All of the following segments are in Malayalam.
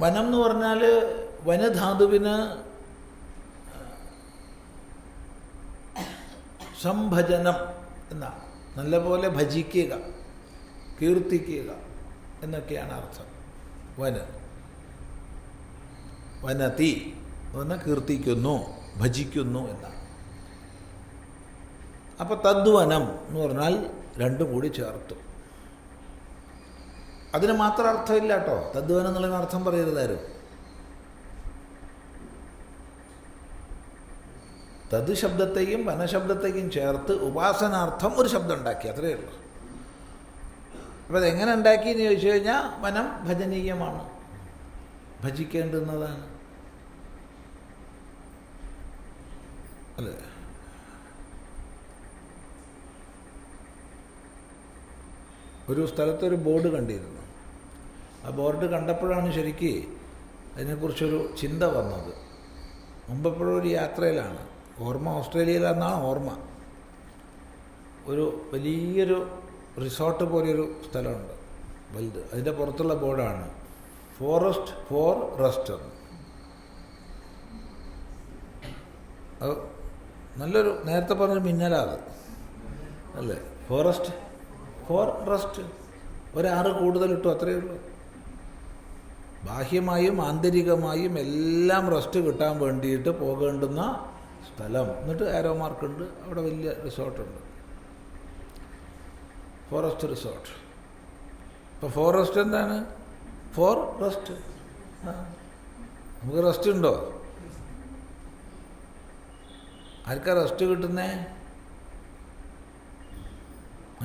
വനം എന്ന് പറഞ്ഞാൽ വനധാതുവിന് സംഭജനം എന്നാണ് നല്ലപോലെ ഭജിക്കുക കീർത്തിക്കുക എന്നൊക്കെയാണ് അർത്ഥം. വന. വനതി എന്ന് കീർത്തിക്കുന്നു ഭജിക്കുന്നു എന്നാണ്. അപ്പോൾ തദ്വനം എന്ന് പറഞ്ഞാൽ രണ്ടും കൂടി ചേർത്തു. അതിന് മാത്രം അർത്ഥമില്ല കേട്ടോ തദ്വനം എന്നുള്ള അർത്ഥം പറയരുതാരും തത് ശബ്ദത്തെയും വനശബ്ദത്തെയും ചേർത്ത് ഉപാസനാർത്ഥം ഒരു ശബ്ദം ഉണ്ടാക്കി അത്രയേ ഉള്ളൂ. അപ്പോൾ അതെങ്ങനെ ഉണ്ടാക്കി എന്ന് ചോദിച്ചു കഴിഞ്ഞാൽ വനം ഭജനീയമാണ്. ഭജിക്കേണ്ടുന്നതാണ്. അല്ലേ? ഒരു സ്ഥലത്തൊരു ബോർഡ് കണ്ടിരുന്നു. ആ ബോർഡ് കണ്ടപ്പോഴാണ് ശരിക്ക് അതിനെക്കുറിച്ചൊരു ചിന്ത വന്നത്. മുമ്പെപ്പോഴും ഒരു യാത്രയിലാണ്. ഓർമ്മ ഓസ്ട്രേലിയയിലെന്നാണ് ഓർമ്മ. ഒരു വലിയൊരു റിസോർട്ട് പോലെയൊരു സ്ഥലമുണ്ട് വലുത്. അതിന്റെ പുറത്തുള്ള ബോർഡാണ് ഫോറസ്റ്റ് ഫോർ റെസ്റ്റ് നല്ലൊരു നേരത്തെ പറഞ്ഞ മിന്നലാണ് അല്ലേ? ഫോറസ്റ്റ് ഫോർ റെസ്റ്റ് ഒരാറ് കൂടുതലിട്ടു അത്രയേ ഉള്ളൂ. ബാഹ്യമായും ആന്തരികമായും എല്ലാം റെസ്റ്റ് കിട്ടാൻ വേണ്ടിയിട്ട് പോകേണ്ടുന്ന സ്ഥലം. എന്നിട്ട് ആരോ അവിടെ വലിയ റിസോർട്ടുണ്ട് ഫോറസ്റ്റ് റിസോർട്ട് ഇപ്പോൾ ഫോറസ്റ്റ് എന്താണ്? ഫോർ റെസ്റ്റ് നമുക്ക് റെസ്റ്റ് ഉണ്ടോ? ആർക്കാ റെസ്റ്റ് കിട്ടുന്നേ?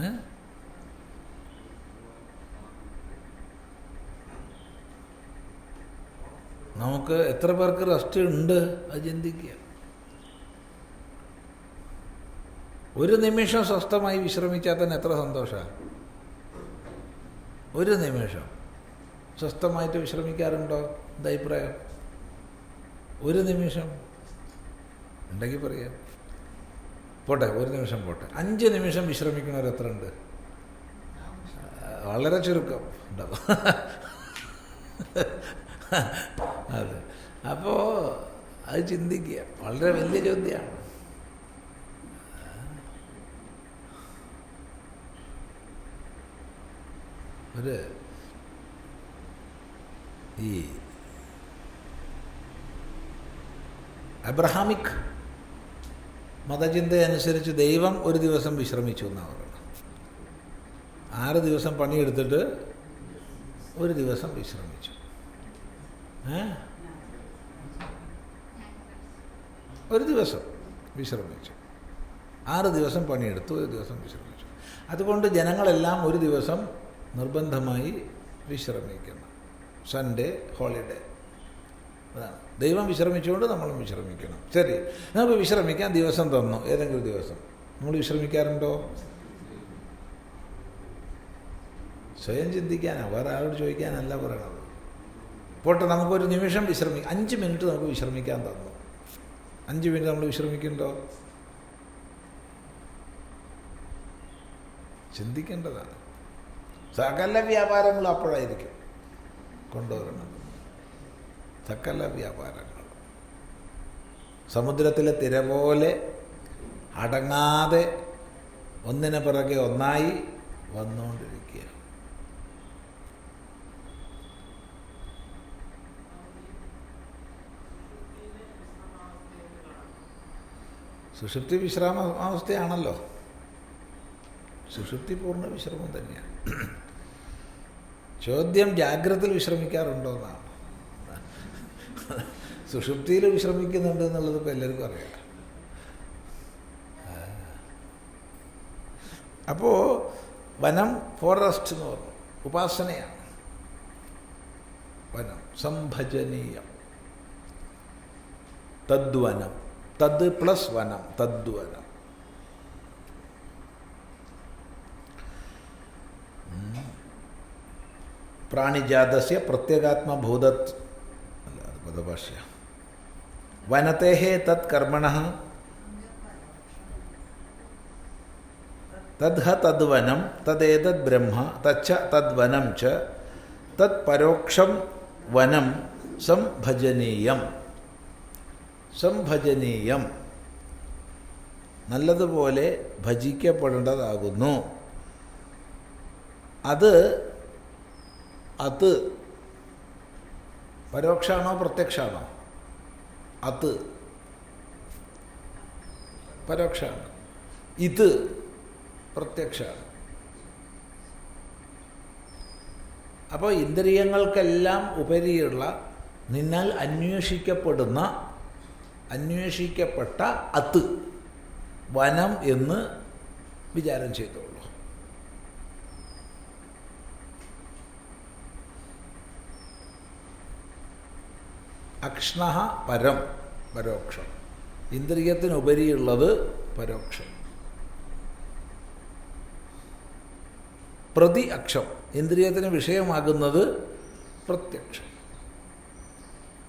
ഏ? നമുക്ക് എത്ര പേർക്ക് റെസ്റ്റ് ഉണ്ട്? അത് ചിന്തിക്കുക. ഒരു നിമിഷം സ്വസ്ഥമായി വിശ്രമിച്ചാൽ തന്നെ എത്ര സന്തോഷമാണ് ഒരു നിമിഷം. സ്വസ്ഥമായിട്ട് വിശ്രമിക്കാറുണ്ടോ? എന്താ അഭിപ്രായം? ഒരു നിമിഷം. ഉണ്ടെങ്കിൽ പറയാം. പോട്ടെ ഒരു നിമിഷം പോട്ടെ. അഞ്ച് നിമിഷം വിശ്രമിക്കുന്നവർ എത്ര ഉണ്ട്? വളരെ ചുരുക്കം ഉണ്ടാവും. അതെ. അപ്പോൾ അത് ചിന്തിക്കുക. വളരെ വലിയ ചോദ്യമാണ്. ഒരു ഈ അബ്രഹാമിക് മതചിന്ത അനുസരിച്ച് ദൈവം ഒരു ദിവസം വിശ്രമിച്ചു എന്നാണ് പറയുന്നത്. ആറ് ദിവസം പണിയെടുത്തിട്ട് ഒരു ദിവസം വിശ്രമിച്ചു. ഒരു ദിവസം വിശ്രമിച്ചു. ആറ് ദിവസം പണിയെടുത്തു ഒരു ദിവസം വിശ്രമിച്ചു. അതുകൊണ്ട് ജനങ്ങളെല്ലാം ഒരു ദിവസം നിർബന്ധമായി വിശ്രമിക്കണം സൺഡേ ഹോളിഡേ അതാണ്. ദൈവം വിശ്രമിച്ചുകൊണ്ട് നമ്മളും വിശ്രമിക്കണം. ശരി. നമുക്ക് വിശ്രമിക്കാൻ ദിവസം തന്നു. ഏതെങ്കിലും ദിവസം. നമ്മൾ വിശ്രമിക്കാറുണ്ടോ? സ്വയം ചിന്തിക്കാനാണ് വേറെ ആരോട് ചോദിക്കാനല്ല പറയണത്. പോട്ടെ നമുക്കൊരു നിമിഷം വിശ്രമി അഞ്ച് മിനിറ്റ് നമുക്ക് വിശ്രമിക്കാൻ തന്നു. അഞ്ച് മിനിറ്റ് നമ്മൾ വിശ്രമിക്കുന്നുണ്ടോ ചിന്തിക്കേണ്ടതാണ്. സകല വ്യാപാരങ്ങളും അപ്പോഴായിരിക്കും കൊണ്ടുവരണം. സകല വ്യാപാരങ്ങൾ സമുദ്രത്തിലെ തിര പോലെ അടങ്ങാതെ ഒന്നിനെ പിറകെ ഒന്നായി വന്നുകൊണ്ടിരിക്കുക സുഷുപ്തി വിശ്രാമ അവസ്ഥയാണല്ലോ. സുഷുപ്തി പൂർണ വിശ്രമം തന്നെയാണ്. ചോദ്യം ജാഗ്രതയിൽ വിശ്രമിക്കാറുണ്ടോ എന്നാണ് സുഷുപ്തിയിൽ വിശ്രമിക്കുന്നുണ്ട് എന്നുള്ളത് ഇപ്പോൾ എല്ലാവർക്കും അറിയാം അപ്പോൾ വനം ഫോറസ്റ്റ് എന്ന് പറഞ്ഞു. ഉപാസനയാണ്. വനം സംഭജനീയം. തദ്വനം. തദ് പ്ലസ് വനം തദ്വനം പ്രാണിജാതസ്യ പ്രത്യേകാത്മഭൂത അല്ല അത് പദഭാഷ്യ വനത്തെ തത് കർമ്മണ തദ്ഹ തദ്വനം തദ്ദേതത് ബ്രഹ്മ തച്ച തദ്വനം ച തത് പരോക്ഷം വനം സംഭജനീയം. നല്ലതുപോലെ ഭജിക്കപ്പെടേണ്ടതാകുന്നു. അത് അത് പരോക്ഷാണോ പ്രത്യക്ഷാണോ? അത് പരോക്ഷമാണ് ഇത് പ്രത്യക്ഷമാണ് അപ്പോൾ ഇന്ദ്രിയങ്ങൾക്കെല്ലാം ഉപരിയുള്ള നിന്നാൽ അന്വേഷിക്കപ്പെടുന്ന അന്വേഷിക്കപ്പെട്ട അത് വനം എന്ന് വിചാരം ചെയ്തോളൂ. അക്ഷ്ണ പരം പരോക്ഷം. ഇന്ദ്രിയത്തിനുപരിയുള്ളത് പരോക്ഷം. പ്രതി അക്ഷം. ഇന്ദ്രിയത്തിന് വിഷയമാകുന്നത് പ്രത്യക്ഷം.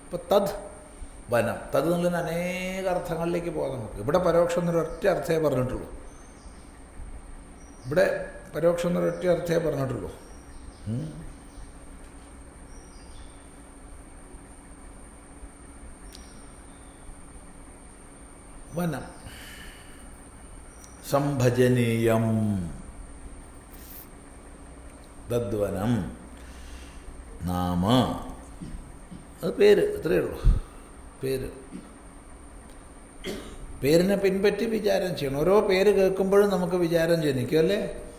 ഇപ്പം തത് വനം. തത് എന്നുള്ളതിന് അനേക അർത്ഥങ്ങളിലേക്ക് പോകാം നമുക്ക്. ഇവിടെ പരോക്ഷം എന്നൊരൊറ്റ അർത്ഥമേ പറഞ്ഞിട്ടുള്ളൂ. ഇവിടെ പരോക്ഷം എന്നൊരൊറ്റ അർത്ഥമേ പറഞ്ഞിട്ടുള്ളൂ. വനം. സംഭജനീയം. തദ്വനം. നാമ. അത് പേര് അത്രയേ ഉള്ളൂ. പേര്. പേരിനെ പിൻപറ്റി വിചാരം ചെയ്യണം. ഓരോ പേര് കേൾക്കുമ്പോഴും നമുക്ക് വിചാരം ജനിക്കും അല്ലേ?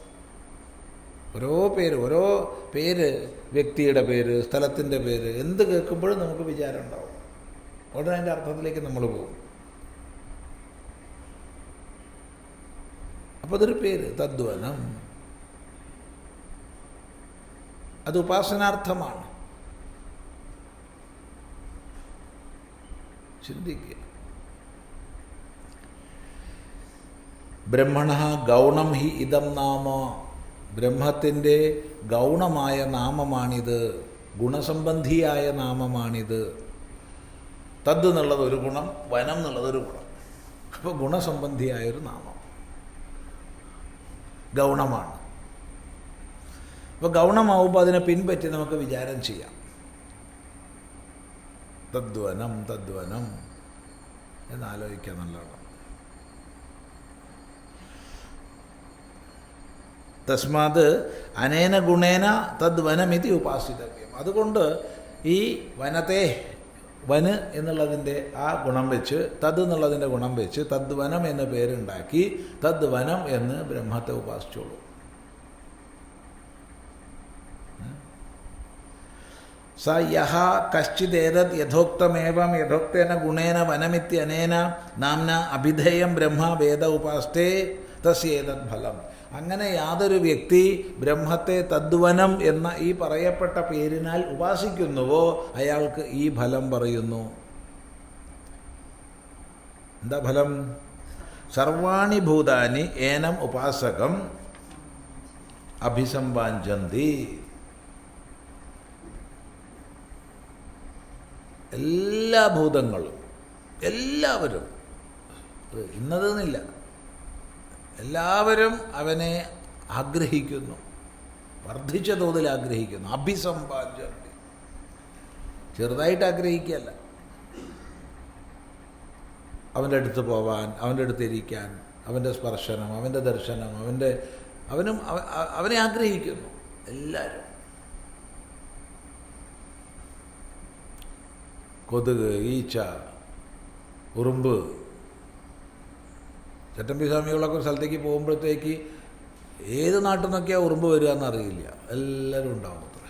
ഓരോ പേര് ഓരോ പേര് വ്യക്തിയുടെ പേര് സ്ഥലത്തിന്റെ പേര് എന്ത് കേൾക്കുമ്പോഴും നമുക്ക് വിചാരം ഉണ്ടാവും. ഉടനെ അതിന്റെ അർത്ഥത്തിലേക്ക് നമ്മൾ പോകും. അപ്പോൾ അതൊരു പേര് തദ്വനം. അത് ഉപാസനാർത്ഥമാണ്. ചിന്തിക്കുക. ബ്രഹ്മണ ഗൗണം ഹി ഇതം നാമ. ബ്രഹ്മത്തിന്റെ ഗൗണമായ നാമമാണിത്. ഗുണസംബന്ധിയായ നാമമാണിത്. തദ് എന്നുള്ളതൊരു ഗുണം വനം എന്നുള്ളതൊരു ഗുണം. അപ്പോൾ ഗുണസംബന്ധിയായൊരു നാമം. ഗൗണമാണ്. അപ്പോൾ ഗൗണമാവുമ്പോൾ അതിനെ പിൻപറ്റി നമുക്ക് വിചാരം ചെയ്യാം. തദ്വനം തദ്വനം. എന്നാലോചിക്കുക നല്ലതാണ്. തസ്മാത് അനേന ഗുണേന തദ്വനമിതി ഉപാസിതവ്യം. അതുകൊണ്ട് ഈ വനത്തെ വന് എന്നുള്ളതിന്റെ ആ ഗുണം വെച്ച് തദ് എന്നുള്ളതിന്റെ ഗുണം വെച്ച് തദ്വനം എന്ന പേരുണ്ടാക്കി തദ്വനം എന്ന് ബ്രഹ്മത്തെ ഉപാസിച്ചോളൂ. സ യഹ കശ്ചിദേതത് യഥോക്തമേവം യഥോക്തേന ഗുണേന വനമിത്യനേന നാംന അഭിധേയം ബ്രഹ്മ വേദ ഉപാസ്തേ തസ്യേതത് ഫലം. അങ്ങനെ യാതൊരു വ്യക്തി ബ്രഹ്മത്തെ തദ്വനം എന്ന ഈ പറയപ്പെട്ട പേരിനാൽ ഉപാസിക്കുന്നുവോ അയാൾക്ക് ഈ ഫലം പറയുന്നു. എന്താ ഫലം? സർവാണി ഭൂതാനി ഏനം ഉപാസകം അഭിസംവാഞ്ചന്തി. എല്ലാ ഭൂതങ്ങളും എല്ലാവരും ഇന്നതെന്നില്ല. എല്ലാവരും അവനെ ആഗ്രഹിക്കുന്നു വർദ്ധിച്ച തോതിൽ ആഗ്രഹിക്കുന്നു അഭിസമ്പാദ്യന്തി ചെറുതായിട്ട് ആഗ്രഹിക്കുകയല്ല. അവന്റെ അടുത്ത് പോവാൻ അവന്റെ അടുത്ത് ഇരിക്കാൻ അവന്റെ സ്പർശനം അവന്റെ ദർശനം അവന്റെ അവനും അവനെ ആഗ്രഹിക്കുന്നു. എല്ലാവരും. കൊതുക് ഈച്ച ഉറുമ്പ്. ചട്ടമ്പി സ്വാമികളൊക്കെ സ്ഥലത്തേക്ക് പോകുമ്പോഴത്തേക്ക് ഏത് നാട്ടിൽ നിന്നൊക്കെയാണ് ഉറുമ്പ് വരിക എന്നറിയില്ല. എല്ലാവരും ഉണ്ടാവും അത്ര.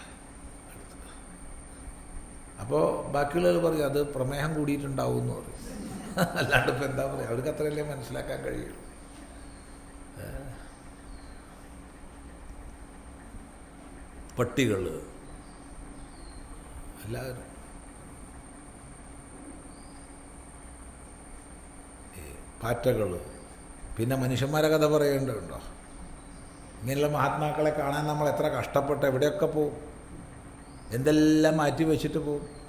അപ്പോൾ ബാക്കിയുള്ളവർ പറയും അത് പ്രമേഹം കൂടിയിട്ടുണ്ടാവും എന്ന് പറയും. അല്ലാണ്ട് ഇപ്പം എന്താ പറയുക അവർക്ക് അത്രയല്ലേ മനസ്സിലാക്കാൻ കഴിയുള്ളൂ. പട്ടികൾ എല്ലാവരും. പാറ്റകൾ. പിന്നെ മനുഷ്യന്മാരെ കഥ പറയേണ്ടതുണ്ടോ? ഇങ്ങനെയുള്ള മഹാത്മാക്കളെ കാണാൻ നമ്മൾ എത്ര കഷ്ടപ്പെട്ട് എവിടെയൊക്കെ പോവും? എന്തെല്ലാം മാറ്റി വെച്ചിട്ട് പോവും?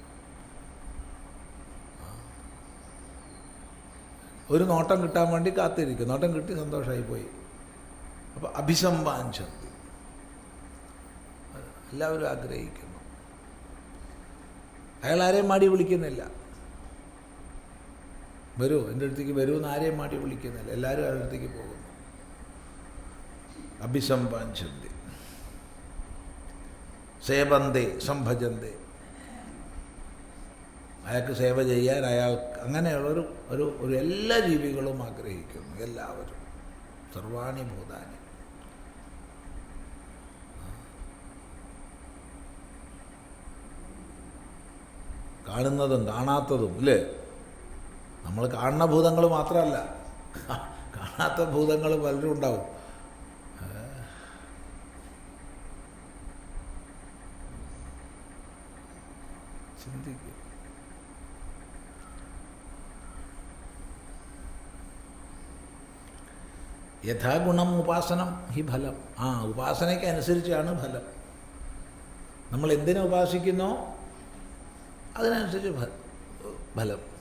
ഒരു നോട്ടം കിട്ടാൻ വേണ്ടി കാത്തിരിക്കും. നോട്ടം കിട്ടി സന്തോഷമായി പോയി അപ്പോൾ അഭിസംവാഞ്ചന്തി എല്ലാവരും ആഗ്രഹിക്കുന്നു. അയാൾ ആരെയും മാടി വിളിക്കുന്നില്ല. വരൂ എന്റെ അടുത്തേക്ക് വരൂ എന്ന് ആരെയും മാറ്റി വിളിക്കുന്നില്ല. എല്ലാവരും അവരുടെ അടുത്തേക്ക് പോകുന്നു. അഭിസംബാഞ്ചന്തി സേവന്തേ സംഭജന്തേ. അയാൾക്ക് സേവ ചെയ്യാൻ അയാൾ അങ്ങനെയുള്ളൊരു ഒരു ഒരു എല്ലാ ജീവികളും ആഗ്രഹിക്കുന്നു. എല്ലാവരും. സർവാണി ഭൂതാനി. കാണുന്നതും കാണാത്തതും ഇല്ലേ? നമ്മൾ കാണുന്ന ഭൂതങ്ങൾ മാത്രമല്ല. കാണാത്ത ഭൂതങ്ങൾ പലരും ഉണ്ടാവും. ചിന്തിക്കുക യഥാഗുണം ഉപാസനം ഹി ഫലം. ആ ഉപാസനയ്ക്ക് അനുസരിച്ചാണ് ഫലം. നമ്മൾ എന്തിനെ ഉപാസിക്കുന്നോ അതിനനുസരിച്ച് ഫലം.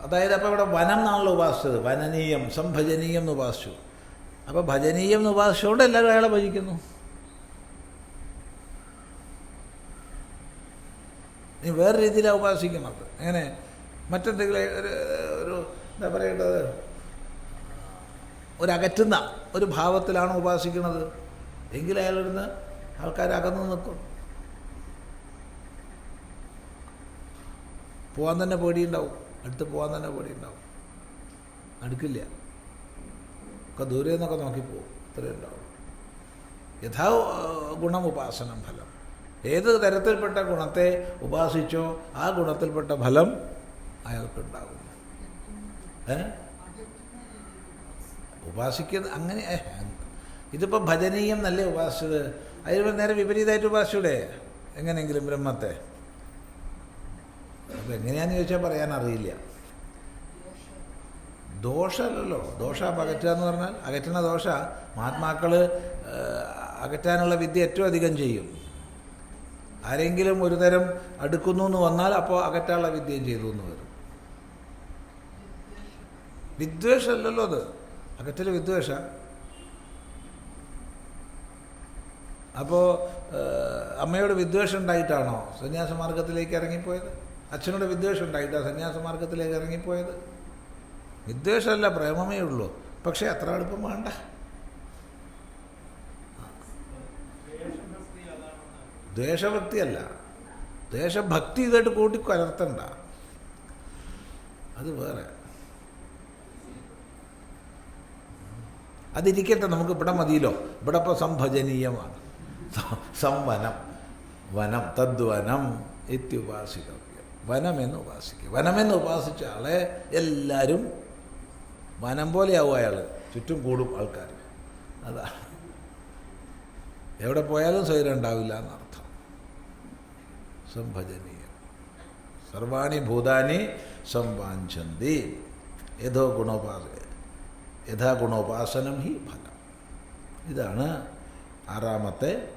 അതായത് അപ്പോൾ ഇവിടെ വനം എന്നാണല്ലോ ഉപാസിച്ചത്. വനനീയം സംഭജനീയം എന്ന് ഉപാസിച്ചു. അപ്പോൾ ഭജനീയം എന്ന് ഉപാസിച്ചുകൊണ്ട് എല്ലാവരും അയാളെ ഭജിക്കുന്നു. ഇനി വേറെ രീതിയിലാണ് ഉപാസിക്കുന്നത്. എങ്ങനെ? മറ്റെന്തെങ്കിലും ഒരു ഒരു എന്താ പറയേണ്ടത്? ഒരകറ്റുന്ന ഒരു ഭാവത്തിലാണ് ഉപാസിക്കുന്നത്. എങ്കിൽ അയാളിടുന്ന് ആൾക്കാർ അകന്നു നിൽക്കും. പോകാൻ തന്നെ പേടിയുണ്ടാവും. അടുത്ത് പോകാൻ തന്നെ പേടിയുണ്ടാവും. അടുക്കില്ല. ഒക്കെ ദൂരെ നിന്നൊക്കെ നോക്കിപ്പോവും ഇത്രയും ഉണ്ടാവും യഥാ ഗുണം ഉപാസനം ഫലം. ഏത് തരത്തിൽപ്പെട്ട ഗുണത്തെ ഉപാസിച്ചോ ആ ഗുണത്തിൽപ്പെട്ട ഫലം അയാൾക്കുണ്ടാകും ഏ? ഉപാസിക്കുന്ന അങ്ങനെ ഇതിപ്പോൾ ഭജനീയം നല്ല ഉപാസിച്ചത്? അതിന് നേരെ വിപരീതമായിട്ട് ഉപാസിച്ചൂടെ? എങ്ങനെയെങ്കിലും ബ്രഹ്മത്തെ? അപ്പം ചോദിച്ചാൽ പറയാൻ അറിയില്ല. ദോഷമല്ലല്ലോ ദോഷ അകറ്റുക എന്ന് പറഞ്ഞാൽ അകറ്റുന്ന ദോഷ മഹാത്മാക്കൾ അകറ്റാനുള്ള വിദ്യ ഏറ്റവും അധികം ചെയ്യും. ആരെങ്കിലും ഒരു തരം അടുക്കുന്നു എന്ന് വന്നാൽ അപ്പോൾ അകറ്റാനുള്ള വിദ്യയും ചെയ്തു എന്ന് വരും. വിദ്വേഷമല്ലല്ലോ അത്. അകറ്റൽ വിദ്വേഷ. അപ്പോൾ അമ്മയോട് വിദ്വേഷം ഉണ്ടായിട്ടാണോ സന്യാസമാർഗത്തിലേക്ക് ഇറങ്ങിപ്പോയത്? അച്ഛനോട് വിദ്വേഷം സന്യാസ സന്യാസമാർഗത്തിലേക്ക് ഇറങ്ങിപ്പോയത്. വിദ്വേഷമല്ല പ്രേമമേ ഉള്ളൂ. പക്ഷേ അത്ര എളുപ്പം വേണ്ട. ദ്വേഷഭക്തിയല്ല ദ്വേഷഭക്തി ഇതായിട്ട് കൂട്ടി കലർത്തണ്ട. അത് വേറെ. അതിരിക്കട്ടെ നമുക്ക് ഇവിടെ മതിയല്ലോ. ഇവിടെ ഇപ്പോൾ സംഭജനീയമാണ്. സംവനം. വനം തദ്വനം ഇത്യുപാസിക്കവ്യം വനമെന്ന് ഉപാസിക്കുക വനമെന്ന് ഉപാസിച്ച ആളെ എല്ലാവരും വനം പോലെയാവും അയാൾ ചുറ്റും കൂടും ആൾക്കാർ അതാണ്. എവിടെ പോയാലും സ്വൈരം ഉണ്ടാവില്ല എന്നർത്ഥം. സംഭജനീയം. സർവാണി ഭൂതാനി സംവാഞ്ചന്തി. യഥോ ഗുണോപാസ യഥാ ഗുണോപാസനം ഹി ഫലം. ഇതാണ് ആറാമത്തെ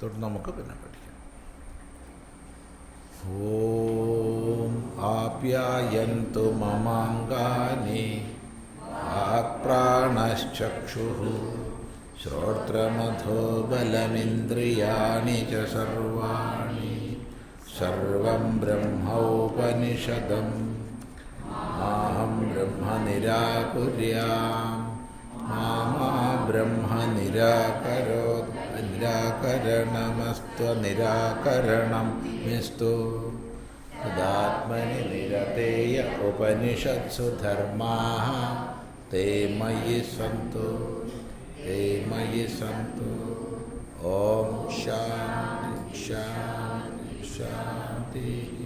തൊട്ട് നമുക്ക് പിന്നെ പഠിക്കാം ഓം ആപ്യായന്തു മമാങ്കാനി ആപ്രാണശ്ചക്ഷുः ശ്രോത്രമഥോ ബലമിന്ദ്രിയാണി ച സർവാണി സർവം ബ്രഹ്മോപനിഷദം മാഹം ബ്രഹ്മ നിരാകുര്യാം മാമാ ബ്രഹ്മ നിരാകരോ निराकरणमस्त्वनिराकरणं मिस्तु तदात्मनि निरतेय उपनिषत्सु धर्माः। ते मयि सन्तु, ते मयि सन्तु। ॐ शान्ति शान्ति, शान्तिः।